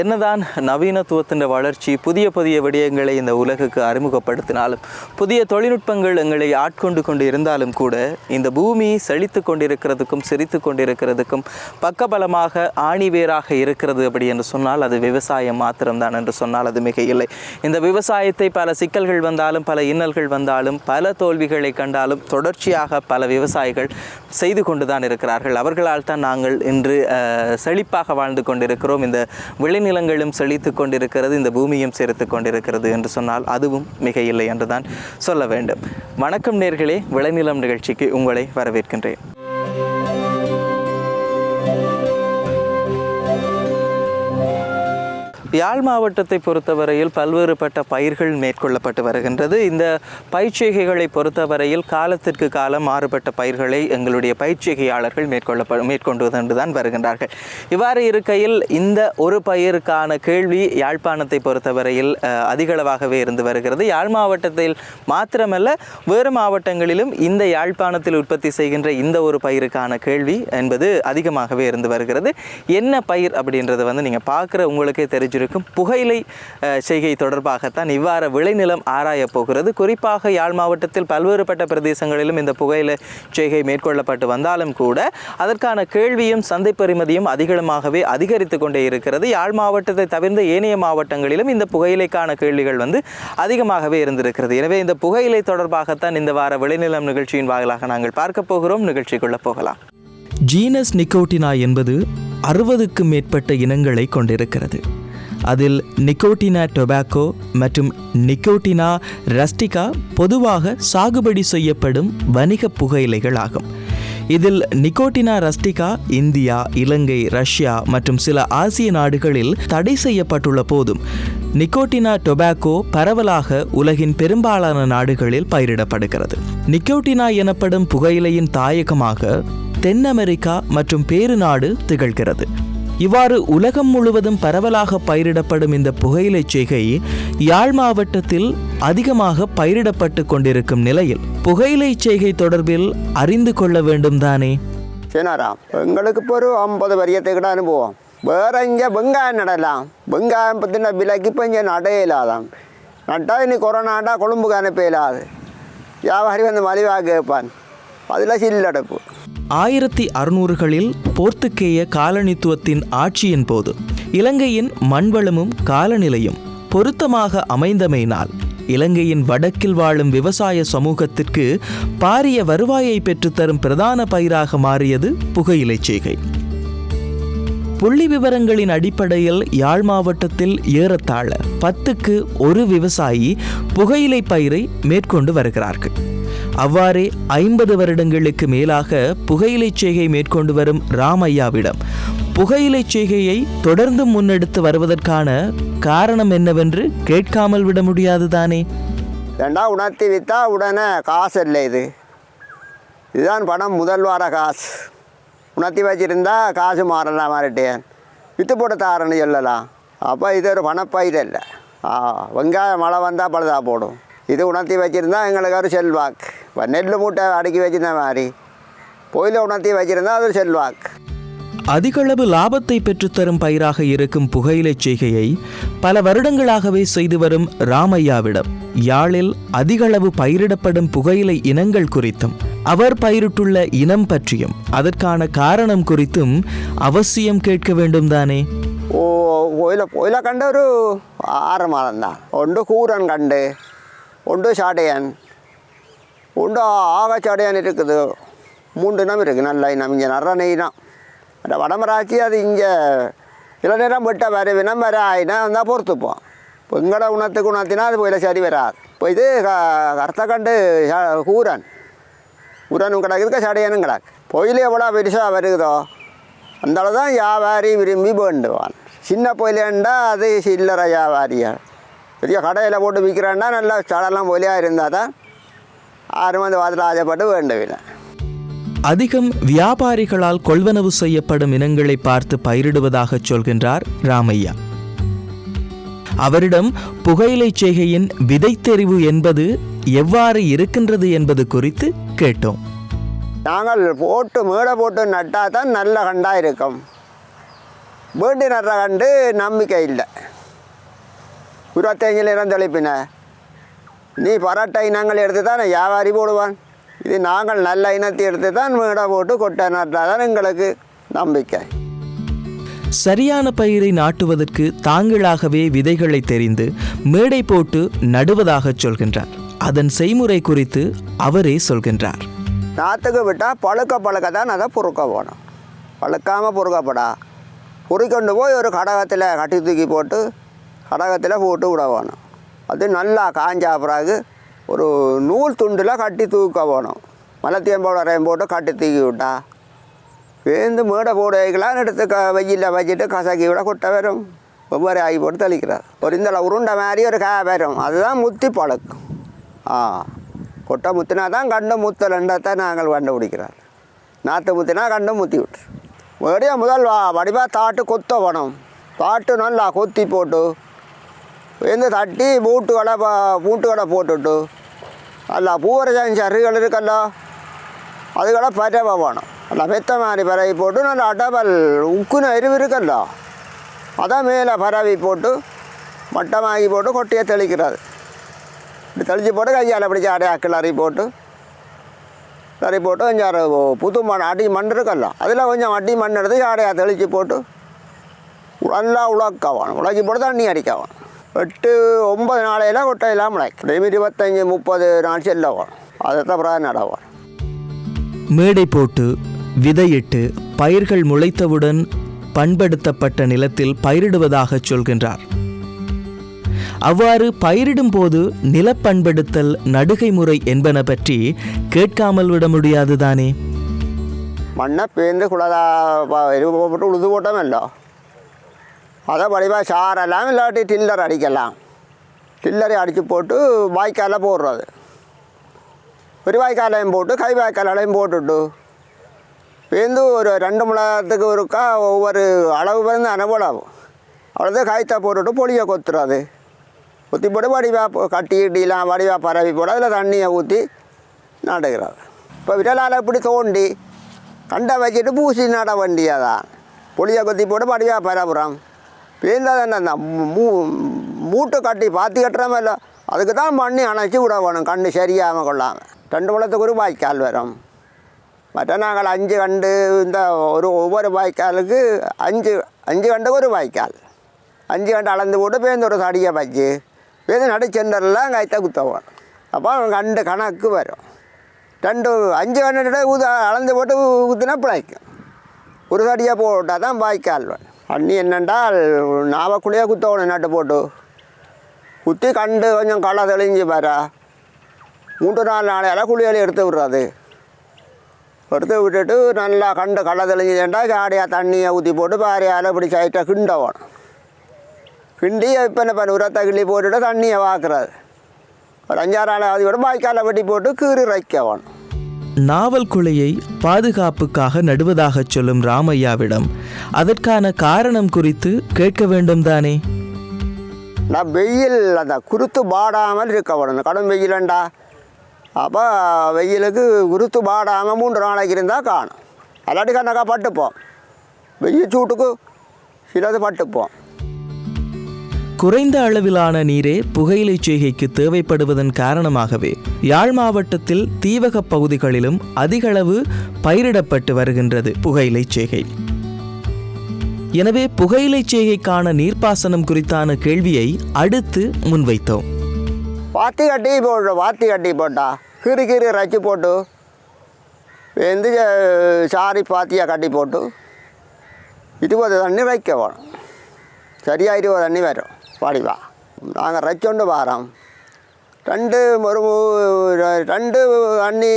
என்னதான் நவீனத்துவத்தின் வளர்ச்சி புதிய புதிய விடயங்களை இந்த உலகுக்கு அறிமுகப்படுத்தினாலும் புதிய தொழில்நுட்பங்கள் எங்களை ஆட்கொண்டு கொண்டு இருந்தாலும் கூட இந்த பூமி செழித்து கொண்டிருக்கிறதுக்கும் சிரித்து கொண்டிருக்கிறதுக்கும் பக்கபலமாக ஆணிவேராக இருக்கிறது அப்படி என்று சொன்னால் அது விவசாயம் மாத்திரம்தான் என்று சொன்னால் அது மிக இல்லை இந்த விவசாயத்தை பல சிக்கல்கள் வந்தாலும் பல இன்னல்கள் வந்தாலும் பல தோல்விகளை கண்டாலும் தொடர்ச்சியாக பல விவசாயிகள் செய்து கொண்டு தான் இருக்கிறார்கள். அவர்களால் தான் நாங்கள் இன்று செழிப்பாக வாழ்ந்து கொண்டிருக்கிறோம். இந்த விளை நிலங்களும் செழித்து கொண்டிருக்கிறது இந்த பூமியும் சேர்த்து கொண்டிருக்கிறது என்று சொன்னால் அதுவும் மிக இல்லை என்றுதான் சொல்ல வேண்டும். வணக்கம் நேர்களே விளைநிலம் நிகழ்ச்சிக்கு உங்களை வரவேற்கின்றேன். யாழ் மாவட்டத்தை பொறுத்தவரையில் பல்வேறுபட்ட பயிர்கள் மேற்கொள்ளப்பட்டு வருகின்றது. இந்த பயிற்சிகைகளை பொறுத்தவரையில் காலத்திற்கு காலம் மாறுபட்ட பயிர்களை எங்களுடைய பயிற்சிகையாளர்கள் மேற்கொள்ளப்ப மேற்கொண்டு வந்து தான் வருகின்றார்கள். இவ்வாறு இருக்கையில் இந்த ஒரு பயிருக்கான கேள்வி யாழ்ப்பாணத்தை பொறுத்தவரையில் அதிகளவாகவே இருந்து வருகிறது. யாழ் மாவட்டத்தில் மாத்திரமல்ல வேறு மாவட்டங்களிலும் இந்த யாழ்ப்பாணத்தில் உற்பத்தி செய்கின்ற இந்த ஒரு பயிருக்கான கேள்வி என்பது அதிகமாகவே இருந்து வருகிறது. என்ன பயிர் அப்படின்றத வந்து நீங்கள் பார்க்குற உங்களுக்கே தெரிஞ்சிருக்கும் புகையிலை செய்கை தொடர்பாகத்தான் இவ்வாறு விளைநிலம் ஆராயப் போகிறது. குறிப்பாக யாழ் மாவட்டத்தில் பல்வேறுபட்ட பிரதேசங்களிலும் இந்த புகையிலை செய்கை மேற்கொள்ளப்பட்டு வந்தாலும் கூட அதற்கான கேள்வியும் சந்தை பெறுமதியும் அதிகமாகவே அதிகரித்து கொண்டே இருக்கிறது. யாழ் மாவட்டத்தை தவிர்ந்த ஏனைய மாவட்டங்களிலும் இந்த புகையிலைக்கான கேள்விகள் வந்து அதிகமாகவே இருந்திருக்கிறது. எனவே இந்த புகையிலை தொடர்பாகத்தான் இந்த வார விளைநிலம் நிகழ்ச்சியின் வாயிலாக நாங்கள் பார்க்க போகிறோம். நிகழ்ச்சிக்குள்ள போகலாம். ஜீனஸ் நிக்கோட்டினா என்பது அறுபதுக்கும் மேற்பட்ட இனங்களை கொண்டிருக்கிறது. அதில் நிக்கோட்டினா டொபாக்கோ மற்றும் நிக்கோட்டினா ரஸ்டிகா பொதுவாக சாகுபடி செய்யப்படும் வணிக புகையிலைகள் ஆகும் இதில் நிக்கோட்டினா ரஸ்டிகா இந்தியா இலங்கை ரஷ்யா மற்றும் சில ஆசிய நாடுகளில் தடை செய்யப்பட்டுள்ள போதும். நிக்கோட்டினா டொபாக்கோ பரவலாக உலகின் பெரும்பாலான நாடுகளில் பயிரிடப்படுகிறது. நிக்கோட்டினா எனப்படும் புகையிலையின் தாயகமாக தென் அமெரிக்கா மற்றும் பேரு நாடு திகழ்கிறது. இவ்வாறு உலகம் முழுவதும் பரவலாக பயிரிடப்படும் இந்த புகையிலை செய்கை யாழ் மாவட்டத்தில் அதிகமாக பயிரிடப்பட்டு கொண்டிருக்கும் நிலையில் புகையிலை செய்கை தொடர்பில் அறிந்து கொள்ள வேண்டும் தானே சீனாராம் எங்களுக்கு இப்போ ஒரு ஐம்பது வரியத்தை கூட அனுபவம். வேற இங்கே வெங்காயம் நடலாம். வெங்காயம் பற்றின விலைக்கு இப்போ இங்கே நடையிலாதான் நட்டா இனி கொரோனாண்டா கொழும்புக்கு அனுப்ப இயலாது. வியாபாரி வந்து மலிவாக கேட்பான் அதில் சில்லடைப்பு. ஆயிரத்தி அறுநூறுகளில் போர்த்துக்கேய காலனித்துவத்தின் ஆட்சியின் போது இலங்கையின் மண்வளமும் காலநிலையும் பொருத்தமாக அமைந்தமையினால் இலங்கையின் வடக்கில் வாழும் விவசாய சமூகத்திற்கு பாரிய வருவாயை பெற்றுத்தரும் பிரதான பயிராக மாறியது புகையிலை செய்கை. புள்ளி விவரங்களின் அடிப்படையில் யாழ் மாவட்டத்தில் ஏறத்தாழ பத்துக்கு ஒரு விவசாயி புகையிலை பயிரை மேற்கொண்டு வருகிறார்கள். அவ்வாறே ஐம்பது வருடங்களுக்கு மேலாக புகையிலை செய்கை மேற்கொண்டு வரும் ராமையாவிடம். புகையிலை செய்கையை தொடர்ந்து முன்னெடுத்து வருவதற்கான காரணம் என்னவென்று கேட்காமல் விட முடியாது தானே? ரெண்டா உணர்த்தி விற்றா உடனே காசு இல்லை இது. இதுதான் பணம் முதல் வார காசு. உணர்த்தி வச்சிருந்தா காசு மாறலாம் மாறிட்டேன். விற்று போட்டு தாரன்னு சொல்லலாம் அப்போ இது ஒரு பணப்பயிர் இல்லை வெங்காயம் மழை வந்தால் பழுதா போடும். இது உணர்த்தி வச்சுருந்தா எங்களுக்கு ஒரு செல்வாக்கு. நெல் மூட்டை அடக்கி வச்சிருந்த மாதிரி. கோயில உணர்த்தி வச்சிருந்தா அது செல்வாக்கு. அதிகளவு லாபத்தை பெற்றுத்தரும் பயிராக இருக்கும் புகையிலை செய்கையை பல வருடங்களாகவே செய்து வரும் ராமையாவிடம் யாழில் அதிகளவு பயிரிடப்படும் புகையிலை இனங்கள் குறித்தும் அவர் பயிரிட்டுள்ள இனம் பற்றியும் அதற்கான காரணம் குறித்தும் அவசியம் கேட்க வேண்டும் தானே ஓ கோயில கோயில கண்ட ஒரு ஆறு மாதம் தான் ஒன்று கூரன் கண்டு ஒன்று சாட்டையன் உண்டா? ஆகச்சடையான் இருக்குது. மூண்டு இனம் இருக்குது நல்ல இனம். இங்கே நிறைய நெய் தான் அந்த வடமராட்சி அது இங்கே சில நேரம் போட்ட வேறு வினம் வேறு ஆயினா இருந்தால் பொறுத்துப்போம். இப்போ எங்களோட உணத்துக்கு உணர்த்தினா அது போயில சரி வராது. இப்போ இது கருத்த கண்டு கூரன் உரனும் கிடக்குதுக்கு சடையனும் கிடக்கு பொயில் எவ்வளோ பெருசாக வருகுதோ அந்தால தான் வியாபாரி விரும்பி வேண்டுவான். சின்ன பொயிலண்டா அது சில்லறை வியாபாரியா பெரிய கடையில் போட்டு விற்கிறான்னா நல்லா சடலாம் பொலியாக இருந்தால் தான் வந்து வாதில் ஆசைப்பட்டு வேண்டவில்லை அதிகம் வியாபாரிகளால் கொள்வனவு செய்யப்படும் இனங்களை பார்த்து பயிரிடுவதாக சொல்கின்றார் ராமையா அவரிடம் புகையிலை செய்கையின் விதைத்தெரிவு என்பது எவ்வாறு இருக்கின்றது என்பது குறித்து கேட்டோம் நாங்கள் போட்டு மேடை போட்டு நட்டால் தான் நல்ல கண்டாக இருக்கும் வேண்டி நடுற கண்டு நம்பிக்கை இல்லை இருபத்தஞ்சில் இறந்தளிப்பின நீ பரட்டை இனங்கள் எடுத்து தான் வியாபாரி போடுவான். இது நாங்கள் நல்ல இனத்தை எடுத்து தான் மேடை போட்டு கொட்டை நட்டாதான் எங்களுக்கு நம்பிக்கை. சரியான பயிரை நாட்டுவதற்கு தாங்களாகவே விதைகளை தெரிந்து மேடை போட்டு நடுவதாகச் சொல்கின்றார். அதன் செய்முறை குறித்து அவரே சொல்கின்றார். நாற்றுக்கு விட்டால் பழுக்க பழுக்க தான் அதை பொறுக்க போகணும். பழுக்காமல் பொறுக்கப்படா. பொறிக்கொண்டு போய் ஒரு கடகத்தில் கட்டி தூக்கி போட்டு கடகத்தில் போட்டு விட வேணும். அது நல்லா காஞ்சா பிறகு ஒரு நூல் துண்டில் கட்டி தூக்க போகணும் மலத்தியம் பவுடரையும் போட்டு கட்டி தூக்கி விட்டா. வேந்து மேடை போட வைக்கலாம் எடுத்து க வெயிலில் வச்சுட்டு கசக்கி விட கொட்டை வரும். வெவ்வேறு ஆகி போட்டு தெளிக்கிறார். ஒரு இந்த உருண்டை மாதிரி ஒரு காய் வரும். அதுதான் முத்தி பழக்கம் ஆ கொட்டை முத்தினா தான் கண்டு முத்தலண்டத்தை நாங்கள் கண்டுபிடிக்கிறார். நாற்று முத்தினா கண்டு முத்தி விட்டு. மறுபடியும் முதல் வா வடிவாக தாட்டு கொத்த வேணும். தாட்டு நல்லா கொத்தி போட்டு வந்து தட்டி பூட்டு கடை பூட்டு கடை போட்டுட்டு அல்ல பூவரஜான் சருகள் இருக்கல்ல அதுகளை பரவ வேணும் நல்லா மெத்த மாதிரி பரவி போட்டு நல்லா டபல் உக்குன எரிவு இருக்கல்ல அதான் மேலே பரவி போட்டு மட்டமாகி போட்டு கொட்டியை தெளிக்கிறது இப்படி தெளித்து போட்டு கையால் அப்படி ஜாடையாக கிளறி போட்டு கிளறி போட்டு கொஞ்சம் அரை புது மண் அடி மண் இருக்கல்ல அதில் கொஞ்சம் அடி மண் எடுத்து ஜாடையாக தெளித்து போட்டு நல்லா உலக்கவான் உலக்கி போட்டு தண்ணி அடிக்கவான் எட்டு ஒன்பது கொட்டையெல்லாம் முளைக்கும். டெய்லி இருபத்தஞ்சி முப்பது நாள் அதை தவிர நடவான் மேடை போட்டு விதையிட்டு பயிர்கள் முளைத்தவுடன் பண்படுத்தப்பட்ட நிலத்தில் பயிரிடுவதாகச் சொல்கின்றார். அவ்வாறு பயிரிடும் போது நிலப்பண்படுத்தல் நடுகை முறை என்பன பற்றி கேட்காமல் விட முடியாதுதானே மண்ணை பேர்ந்து குளதா போட்டு உழுது போட்டோமല്ലോ அதை வடிவாக சாரெல்லாம் இல்லாட்டி டில்லர் அடிக்கலாம். டில்லரை அடித்து போட்டு வாய்க்காலில் போடுறது. ஒரு வாய்க்காலையும் போட்டு கை வாய்க்காலையும் போட்டுட்டு. பேர்ந்து ஒரு ரெண்டு மணி நேரத்துக்கு ஒருக்கா ஒவ்வொரு அளவு வந்து அனுபவம். அவ்வளோதான் காய்த்தா போட்டுட்டு பொடியை கொத்துறது. கொத்தி போட்டு வடிவாக கட்டி கட்டிலாம் வடிவாக பரவி போட அதில் தண்ணியை ஊற்றி நடுகிறது. இப்போ விரலால் இப்படி தோண்டி கண்டை வச்சுட்டு பூசி நட வேண்டியதான் புளியை கொத்தி போட்டு வடிவா பரப்புறோம் பேர்ந்தால் அந்த மூ மூட்டை கட்டி பாத்தி இல்லை அதுக்கு தான் பண்ணி அணைச்சி விட வேணும். கண்ணு சரியாமல் கொள்ளாமல் ரெண்டு குளத்துக்கு ஒரு வாய்க்கால் வரும். மற்ற நாங்கள் அஞ்சு கண்டு இந்த ஒரு ஒவ்வொரு வாய்க்காலுக்கு அஞ்சு அஞ்சு கண்டுக்கு ஒரு வாய்க்கால். அஞ்சு கண்டு அளந்து போட்டு பேருந்து ஒரு தடியை வச்சு பேருந்து நடு சென்டர்லாம் கைத்த குத்தவோம் அப்போ கண்டு கணக்கு வரும். ரெண்டு அஞ்சு கண்டு ஊத அளந்து போட்டு ஊற்றினா பிழைக்கும். ஒரு தடியாக போட்டால் தான் வாய்க்கால் வரும். தண்ணி என்னென்றால் நாவக்குள்ளேயே குத்தவணும் நட்டு போட்டு. குத்தி கண்டு கொஞ்சம் களை தெளிஞ்சு பாரு. மூன்று நாலு நாளையால் குளியல் எடுத்து விடுறது. எடுத்து விட்டுட்டு நல்லா கண்டு களை தெளிஞ்சுட்டா ஜாடியாக தண்ணியை ஊற்றி போட்டு பாரியால் இப்படி சைட்டாக கிண்டவணும் கிண்டி இப்போ என்ன பண்ண உரத்தை கிள்ளி போட்டுட்டு தண்ணியை வாக்குறது ஒரு அஞ்சாறு நாள் அது விட வாய்க்காலை வெட்டி போட்டு கீறி வைக்கவணும் நாவல் குலையை பாதுகாப்புக்காக நடுவதாகச் சொல்லும் ராமையாவிடம் அதற்கான காரணம் குறித்து கேட்க வேண்டும் தானே நான் வெயில் அந்த குருத்து பாடாமல் இருக்க விடணும் கடும் வெயிலண்டா. அப்போ வெயிலுக்கு குருத்து பாடாமல் மூன்று நாளைக்கு இருந்தால் காணும். அல்லாட்டி கண்ணக்கா பட்டுப்போம். வெயில் சூட்டுக்கு சிலது பட்டுப்போம். குறைந்த அளவிலான நீரே புகையிலை செய்கைக்கு தேவைப்படுவதன் காரணமாகவே யாழ் மாவட்டத்தில் தீவகப் பகுதிகளிலும் அதிகளவு பயிரிடப்பட்டு வருகின்றது புகையிலை செய்கை. எனவே புகையிலை செய்கைக்கான நீர்ப்பாசனம் குறித்தான கேள்வியை அடுத்து முன்வைத்தோம். வாத்தி கட்டி போட்டு வாத்தி கட்டி போட்டா. கீறி கீறி ரச்சு போட்டு வெந்து சாரி பாத்தியாக கட்டி போட்டு இருபது தண்ணி வைக்க வேணும். சரியாக இருபது தண்ணி வரும். பாடிவா. நாங்கள் ரச்சொண்டு வாரோம். ரெண்டு ஒரு ரெண்டு அண்ணி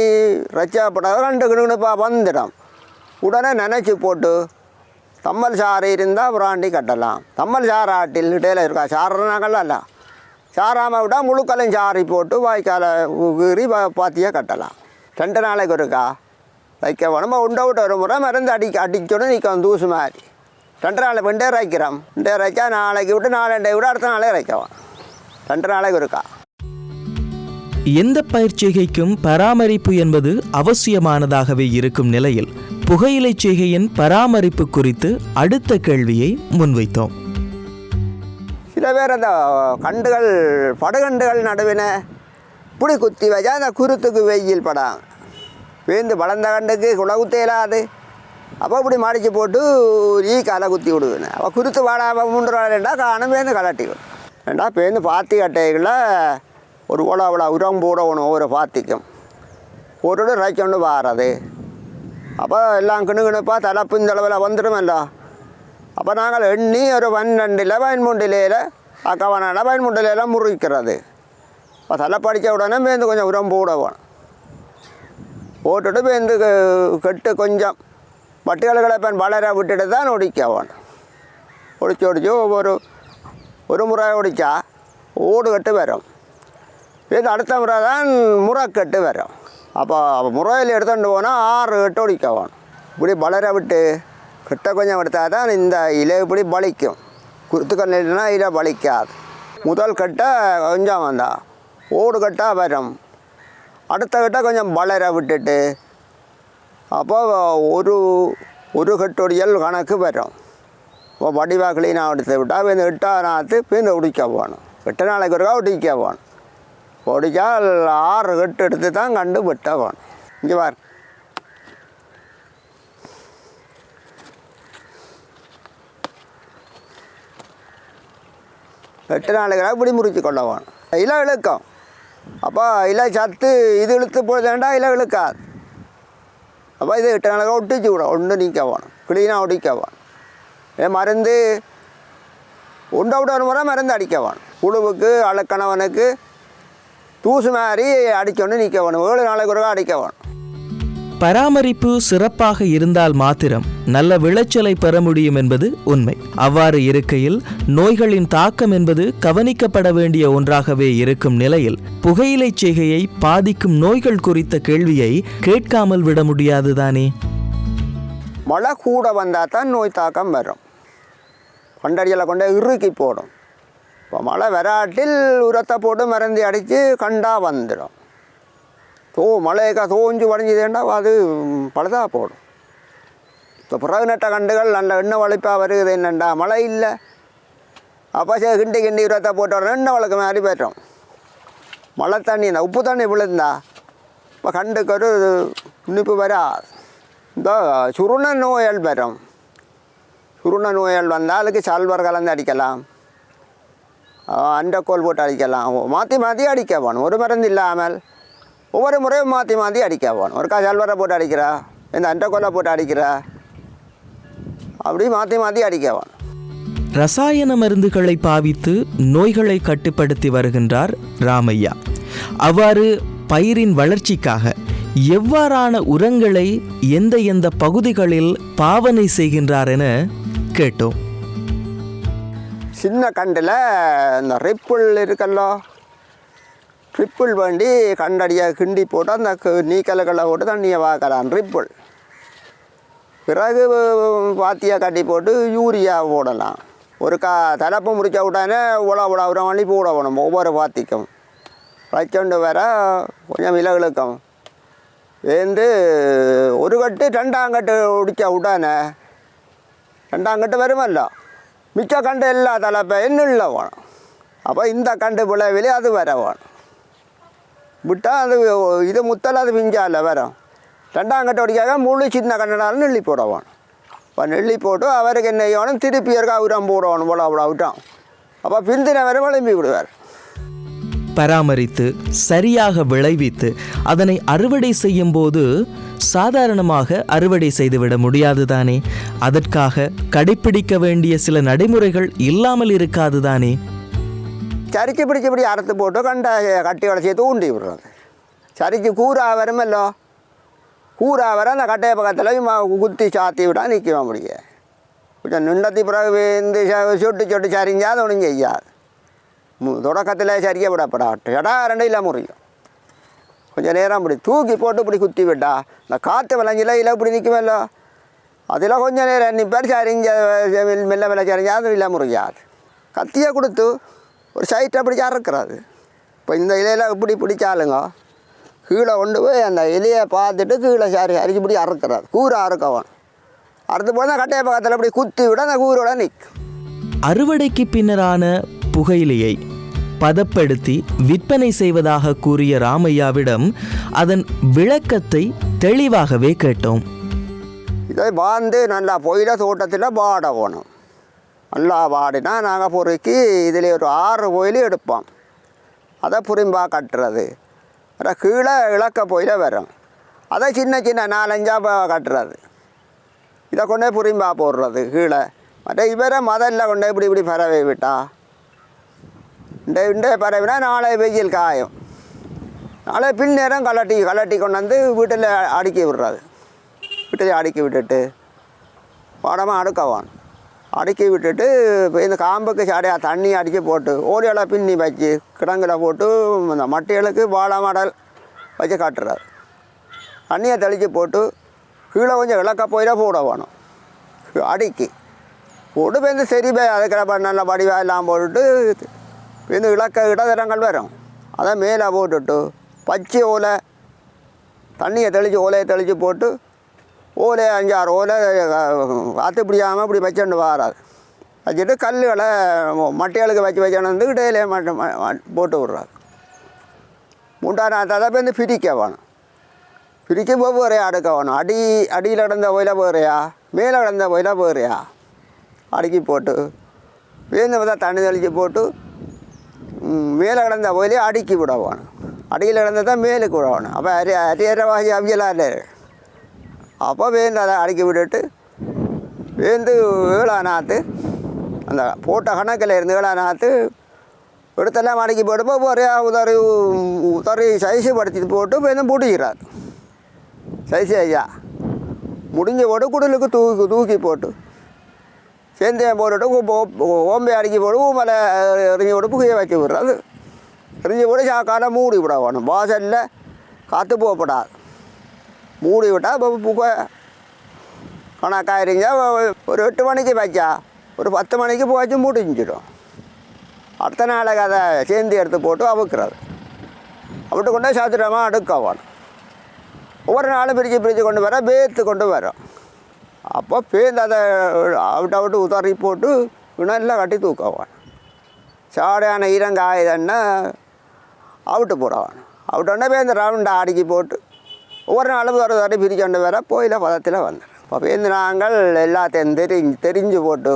ரச்சாப்படாத ரெண்டு கிணுப்பா வந்துடும். உடனே நினச்சி போட்டு தம்மல் சாறு இருந்தால் பிராண்டி கட்டலாம். தம்மல் சாறு ஆட்டில் டேல இருக்கா? சாறுனாங்கள்ல அல்ல சாராமல் விட்டால் முழுக்கலையும் சாரி போட்டு வாய்க்காலை கீறி பாத்தியாக கட்டலாம். ரெண்டு நாளைக்கு இருக்கா வைக்க வேணும் உண்டை விட்டு ஒரு முறை மருந்து அடி அடிச்சோன்னு நிற்கும் தூசு மாதிரி. ரெண்டு நாள் ரெண்டே ரைக்கிறோம் ரெண்டே ரைச்சா நாளைக்கு விட்டு நாலண்டை விட அடுத்த நாளே ரைக்கலாம் ரெண்டு நாளைக்கு இருக்கா எந்த பயிர்ச்செய்கைக்கும் பராமரிப்பு என்பது அவசியமானதாகவே இருக்கும் நிலையில் புகையிலைச் செய்கையின் பராமரிப்பு குறித்து அடுத்த கேள்வியை முன்வைத்தோம். சில பேர் அந்த கண்டுகள் படுகண்டுகள் நடுவின இப்படி குத்தி வச்சா அந்த குருத்துக்கு வெயில் படாங்க வேந்து வளர்ந்த கண்டுக்கு குளகுத்த இயலாது அப்போ இப்படி மடித்து போட்டு ஈ கலை குத்தி விடுவேன். அப்போ குருத்து வாடாம மூன்று ரெண்டா காணும் பேருந்து கலட்டி ரெண்டா பேருந்து பாத்தி கட்டைகளில் ஒரு உலா உலா உரம் போடணும் ஒவ்வொரு பாத்திக்கும். ஒரு ரைச்சொண்டு வாரது. அப்போ எல்லாம் கிணு கிணுப்பாக தலைப்பு இந்த அளவில் வந்துடுமல்லோ. அப்போ நாங்கள் எண்ணி ஒரு பன்னெண்டில் பதிமூண்டிலையில் அக்கவனால பதிமூண்டிலையில் முறிக்கிறது. இப்போ தலை படித்த உடனே பேருந்து கொஞ்சம் உரம் போட போட்டுட்டு பேருந்து கெட்டு கொஞ்சம் வட்டுகளை பெண் வளர விட்டுட்டு தான் ஒடிக்க வேணும். ஒடிச்சு ஒடிச்சு ஒவ்வொரு ஒரு முறை ஒடித்தா ஓடு கட்டு வரும். இது அடுத்த முறை தான் முறை கட்டு வரும். அப்போ முறையில் எடுத்துகிட்டு போனால் ஆறு கட்டு ஒடிக்க வேணும். இப்படி வளர விட்டு கிட்ட கொஞ்சம் எடுத்தால் தான் இந்த இலை இப்படி பலிக்கும் குருத்துக்கள் இல்லைன்னா இலை பலிக்காது முதல் கட்டை கொஞ்சம் வந்தா ஓடு கட்டாக வரும். அடுத்த கட்டை கொஞ்சம் வளர விட்டுட்டு அப்போ ஒரு ஒரு கட்டொடியல் கணக்கு வரும். இப்போ வடிவா க்ளீனாக எடுத்து விட்டால் இந்த எட்டாம் நாற்று பிந்து உடிக்க போகணும். எட்டு நாளைக்கு ஒருக்கா உடிக்க போகணும். ஒடிச்சால் ஆறு கட்டு எடுத்து தான் கண்டு வெட்ட போகணும். இங்கே பார். எட்டு நாளைக்கு இப்படி முறிச்சு கொள்ள வேணும் இலை இழுக்கும். அப்போ இலை சத்து இது இழுத்து போதேண்டா இலை இழுக்காது. அப்போ இது எட்டு நாளைக்கு ஒட்டிச்சு விடும். ஒன்று நீக்க வேணும். க்ளீனாக ஒடிக்க ஏன் மருந்து உண்டை விட ஒரு முறை மருந்து அடிக்கவான் வேணும். புழுவுக்கு அழுக்கணவனுக்கு தூசு மாதிரி அடிச்சோன்னு நிற்க வேணும். ஏழு நாளைக்கு ஒருக்கா அடிக்க வேணும். பராமரிப்பு சிறப்பாக இருந்தால் மாத்திரம் நல்ல விளைச்சலை பெற முடியும் என்பது உண்மை. அவ்வாறு இருக்கையில் நோய்களின் தாக்கம் என்பது கவனிக்கப்பட வேண்டிய ஒன்றாகவே இருக்கும் நிலையில் புகையிலைச் செய்கையை பாதிக்கும் நோய்கள் குறித்த கேள்வியை கேட்காமல் விட முடியாதுதானே மழை கூட வந்தால் தான் நோய் தாக்கம் வரும். கொண்டடியில் கொண்ட இறுக்கி போடும். இப்போ மழை வராட்டில் உரத்தை போட்டு மருந்து அடித்து கண்டா வந்துடும். தோ மழைக்கா தோஞ்சு வடிஞ்சதுண்டா அது பழுதாக போடும். இப்போ பிறகு நட்ட கண்டுகள் நல்ல எண்ணெய் வளைப்பாக வருகிறது என்னண்டா மழை இல்லை. அப்போ சரி கிண்டி கிண்டி உரத்தை போட்டு உடனே எண்ணெய் வளர்க்க மாதிரி போயிட்டோம். மழை தண்ணி இந்த உப்பு தண்ணி விழுந்தா இப்போ கண்டுக்கு ஒரு இனிப்பு வரா இந்த சுருண நோய்கள் வரும் சுருண நோய்கள் வந்தால் அதுக்கு சால்வர் கலந்து அடிக்கலாம். அண்டக்கோல் போட்டு அடிக்கலாம். மாற்றி மாற்றி அடிக்க வேணும். ஒரு மருந்து இல்லாமல். ஒவ்வொரு முறையும் மாற்றி மாற்றி அடிக்க வேணும் ஒருக்கா சல்வரை போட்டு அடிக்கிறா இந்த அண்டக்கோலை போட்டு அடிக்கிறா. அப்படி மாற்றி மாற்றி அடிக்க ரசாயன மருந்துகளை பாவித்து நோய்களை கட்டுப்படுத்தி வருகின்றார் ராமையா. அவ்வாறு பயிரின் வளர்ச்சிக்காக எவ்வாறான உரங்களை எந்த எந்த பகுதிகளில் பாவனை செய்கின்றார் என கேட்டோம். சின்ன கண்டில் இந்த ரிப்புள் இருக்கல்லோ ரிப்புள் வேண்டி கண்டடியாக கிண்டி போட்டு அந்த கு- போட்டு தண்ணியை வாக்கலாம் ரிப்புள் பிறகு பாத்தியாக கட்டி போட்டு யூரியா போடலாம். ஒரு கா தலைப்பு முடிச்ச உடனே உழா உழா உரம் வண்டி போட வேணும் ஒவ்வொரு பாத்திக்கும் வச்சோண்டு வர கொஞ்சம் விலை வேந்து ஒரு கட்டு ரெண்டாங்கட்டு உடிச்ச உடனே ரெண்டாங்கட்டு வருமல்ல? மிச்ச கண்டு எல்லா தலைப்பை இல்லை வேணும். அப்போ இந்த கண்டு விளைவிலே அது வர வேணும். விட்டால் அது இது முத்தல் அது பிஞ்சால வரும் ரெண்டாம் கட்டு அடிக்காக முழு சின்ன கண்ணனாலும் நெல்லி போடவான். இப்போ நெல்லி போட்டு அவருக்கு என்ன செய்யணும்? திருப்பி இருக்கா உரம் போடணும் போல அவ்வளோ விட்டான் அப்போ பிந்தினவரை விளம்பி விடுவார். பராமரித்து சரியாக விளைவித்து அதனை அறுவடை செய்யும் போது சாதாரணமாக அறுவடை செய்துவிட முடியாதுதானே? அதற்காக கடைப்பிடிக்க வேண்டிய சில நடைமுறைகள் இல்லாமல் இருக்காது தானே சரிக்கு பிடிச்சி இப்படி அறுத்து போட்டு கண்ட கட்டி வளர்ச்சி தூண்டி விடுறது சரிக்கு கூறா வருமல்லோ கூறா வர அந்த கட்டைய பக்கத்தில் குத்தி சாத்தி விடா நிற்க முடிய கொஞ்சம் நின்றத்தி பிறகு இந்த சொட்டு சொட்டு சரிஞ்சா அது ஒன்றும் செய்யாது தொடக்கத்தில் சரிக்க விடப்படாட்டு எடா ரெண்டு இல்லை முறியும் கொஞ்சம் நேரம் இப்படி தூக்கி போட்டு இப்படி குத்தி விட்டா இந்த காற்று விளைஞ்சில இல்லை இப்படி நிற்குமல்லோ அதில் கொஞ்சம் நேரம் நிற்பார் சரிஞ்ச மெல்ல மெல்ல சரிஞ்சா அது இல்லை முறியாது கத்தியை கொடுத்து ஒரு சைட்டை பிடிச்சி அறுக்கிறாது இப்போ இந்த இலையில் இப்படி பிடிச்சாலுங்க கீழே கொண்டு போய் அந்த எலியை பார்த்துட்டு கீழே சாரி அரிச்சுப்படி அறுக்கிறார். கூரை அறுக்கவன். அறுத்து போனால் கட்டைய பக்கத்தில் இப்படி குத்தி விட அந்த கூரோட நிற்கும் அறுவடைக்கு பின்னரான புகையிலையை பதப்படுத்தி விற்பனை செய்வதாக கூறிய ராமையாவிடம் அதன் விளக்கத்தை தெளிவாகவே கேட்டோம். இதை வாழ்ந்து நல்லா பொயில தோட்டத்தில் பாட போகணும் நல்லா வாடினா நாங்கள் பொறுக்கி இதில் ஒரு ஆறு கோயில் எடுப்போம். அதை புரிம்பா கட்டுறது. அதை கீழே இழக்க பொயில வரும். அதை சின்ன சின்ன நாலஞ்சா கட்டுறது. இதை கொண்டே புரிம்பா போடுறது கீழே. மற்ற இவரை மதல்ல கொண்டே இப்படி இப்படி பறவை விட்டா. இந்த இந்த பறவைனா நாளை வெயில் காயும். நாளை பின்னேரம் கலட்டி கலட்டி கொண்டு வந்து வீட்டில் அடுக்கி விடுறது. வீட்டில் அடுக்கி விட்டுட்டு பாடமாக அடுக்கவான் அடுக்கி விட்டுட்டு இந்த காம்புக்கு சாடையாக தண்ணி அடித்து போட்டு ஓலியெல்லாம் பின்னி வச்சு கிடங்குல போட்டு இந்த மட்டைகளுக்கு வாழை மாடல் வச்சு காட்டுறார். தண்ணியை தெளித்து போட்டு கீழே கொஞ்சம் இலக்க போயிட போட வேணும். அடுக்கி. போட்டு இப்போ இந்த சரி பே அதுக்கிற நல்ல வடிவாக எல்லாம் போட்டுட்டு இந்த இலக்க இடதரங்கள் வரும். அதை மேலே போட்டுட்டு பச்சை ஓலை தண்ணியை தெளித்து ஓலையை தெளித்து போட்டு ஓலை அஞ்சாறு ஓலை காற்று பிடிக்காமல் இப்படி வச்சுட்டு வராது. வச்சுட்டு கல்லுகளை மட்டைகளுக்கு வச்சு வச்சுட்டு வந்து இடையிலே மட்டும் போட்டு விட்றாரு. முண்டான அதை வந்து பிரிக்க வேணும். பிரிக்க வேறையா அடுக்க வேணும். அடி அடியில் கிடந்த ஓயில வேறையா? மேலே கிடந்த ஓயில வேறையா? அடுக்கி போட்டு வேந்து பார்த்தா தண்ணி தெளித்து போட்டு மேலே கிடந்த ஓயிலே அடுக்கி விட வேணும். அடியில் கிடந்ததான் மேலுக்கு விட வேணும். அப்போ அரி அரியரவாசி அவியலாக இல்லை அப்போ வேந்து அதை அடக்கி விட்டுட்டு வேந்து வேளாநாத்து அந்த போட்ட கணக்கில் இருந்து வேளாநாத்து எடுத்தெல்லாம் அடக்கி போட்டப்போ ஒரே உதறி உதறி சைஸு படுத்தி போட்டு வேந்து பூட்டிக்கிறார். சைஸு ஐயா. முடிஞ்ச போட்டு குடலுக்கு தூக்கி தூக்கி போட்டு சேந்தியம் போட்டுட்டு ஓம்பை அடிக்கி போட்டு மலை எரிஞ்சு போட்டு புகையை வச்சு விடுறது எரிஞ்சு போட்டு சாக்கால மூடி விட வேணும். வாசலில் காற்று போகப்படாது. மூடி விட்டால் இப்போ புகை. கணக்காக ஒரு எட்டு மணிக்கு வச்சா ஒரு பத்து மணிக்கு போச்சு செஞ்சிடும் அடுத்த நாளைக்கு அதை சேர்ந்து எடுத்து போட்டு அவுக்கிறது. அப்படி கொண்டு சாத்திரமாக அடுக்க வேணும். ஒவ்வொரு நாளும் பிரித்து பிரித்து கொண்டு வர பேத்து கொண்டு வரோம் அப்போ பேந்து அதை அவிட்டு அவிட்டு உதறி போட்டு நல்லா கட்டி தூக்க வேணும். சாடையான ஈரங்காயுதன்னா அவுட்டு போட வேணும். அவுட்டோடனே பேருந்து ரவுண்டாக அடுக்கி போட்டு ஒரு நாளும் ஒரு தடவை பிரித்து கொண்டு வர போயில பதத்தில் வந்தேன். இப்போ பேருந்து நாங்கள் எல்லாத்தையும் தெரிஞ்சு தெரிஞ்சு போட்டு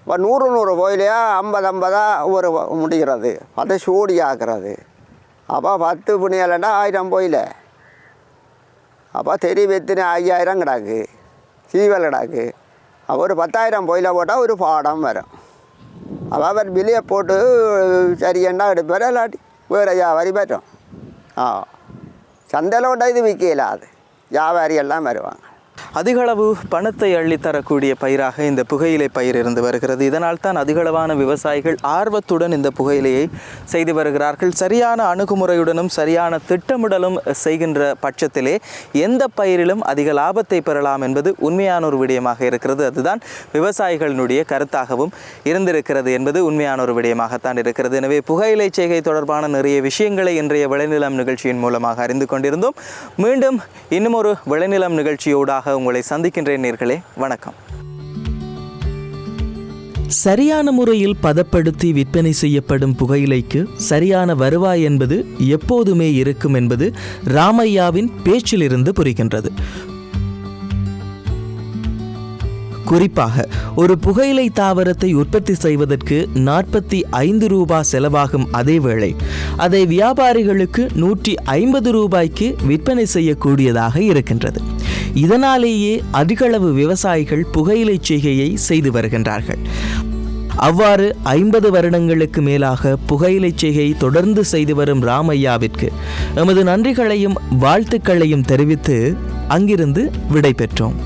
இப்போ நூறு நூறு கோயிலையா ஐம்பது ஐம்பதாக ஒரு முடிகிறது அதை சூடி ஆக்குறது. அப்போ பத்து புண்ணியலண்டா ஆயிரம் கோயில் அப்போ தெரி வெத்தின ஐயாயிரம் கிடாக்கு. சீவல் கிடாக்கு. அப்போ ஒரு பத்தாயிரம் கோயிலை போட்டால் ஒரு பாடம் வரும். அப்போ அவர் பில்லியை போட்டு சரியண்டா எடுப்பார் இல்லாட்டி வேறு வரி போயிட்டோம் ஆ. சந்தையில் கொண்டாந்து இது விற்கல அது வியாபாரி எல்லாம் வருவாங்க. அதிகளவு பணத்தை அள்ளித்தரக்கூடிய பயிராக இந்த புகையிலை பயிர் இருந்து வருகிறது. இதனால் தான் அதிகளவான விவசாயிகள் ஆர்வத்துடன் இந்த புகையிலையை செய்து வருகிறார்கள். சரியான அணுகுமுறையுடனும் சரியான திட்டமிடலும் செய்கின்ற பட்சத்திலே எந்த பயிரிலும் அதிக லாபத்தை பெறலாம் என்பது உண்மையான ஒரு விடயமாக இருக்கிறது. அதுதான் விவசாயிகளினுடைய கருத்தாகவும் இருந்திருக்கிறது என்பது உண்மையான ஒரு விடயமாகத்தான் இருக்கிறது. எனவே புகையிலை செய்கை தொடர்பான நிறைய விஷயங்களை இன்றைய விளைநிலம் நிகழ்ச்சியின் மூலமாக அறிந்து கொண்டிருந்தோம். மீண்டும் இன்னும் ஒரு விளைநிலம் நிகழ்ச்சியோடாக உங்களை சந்திக்கின்றேன் நேர்களே. வணக்கம். சரியான முறையில் பதப்படுத்தி விற்பனை செய்யப்படும் புகையிலைக்கு சரியான வருவாய் என்பது எப்போதுமே இருக்கும் என்பது ராமையாவின் பேச்சிலிருந்து புரிகின்றது. குறிப்பாக ஒரு புகையிலை தாவரத்தை உற்பத்தி செய்வதற்கு நாற்பத்தி ஐந்து ரூபாய் செலவாகும் அதேவேளை அதை வியாபாரிகளுக்கு நூற்றி ஐம்பது ரூபாய்க்கு விற்பனை செய்யக்கூடியதாக இருக்கின்றது. இதனாலேயே அதிகளவு விவசாயிகள் புகையிலை செய்கையை செய்து வருகின்றார்கள். அவ்வாறு ஐம்பது வருடங்களுக்கு மேலாக புகையிலை செய்கை தொடர்ந்து செய்து வரும் ராமையாவிற்கு எமது நன்றிகளையும் வாழ்த்துக்களையும் தெரிவித்து அங்கிருந்து விடை பெற்றோம்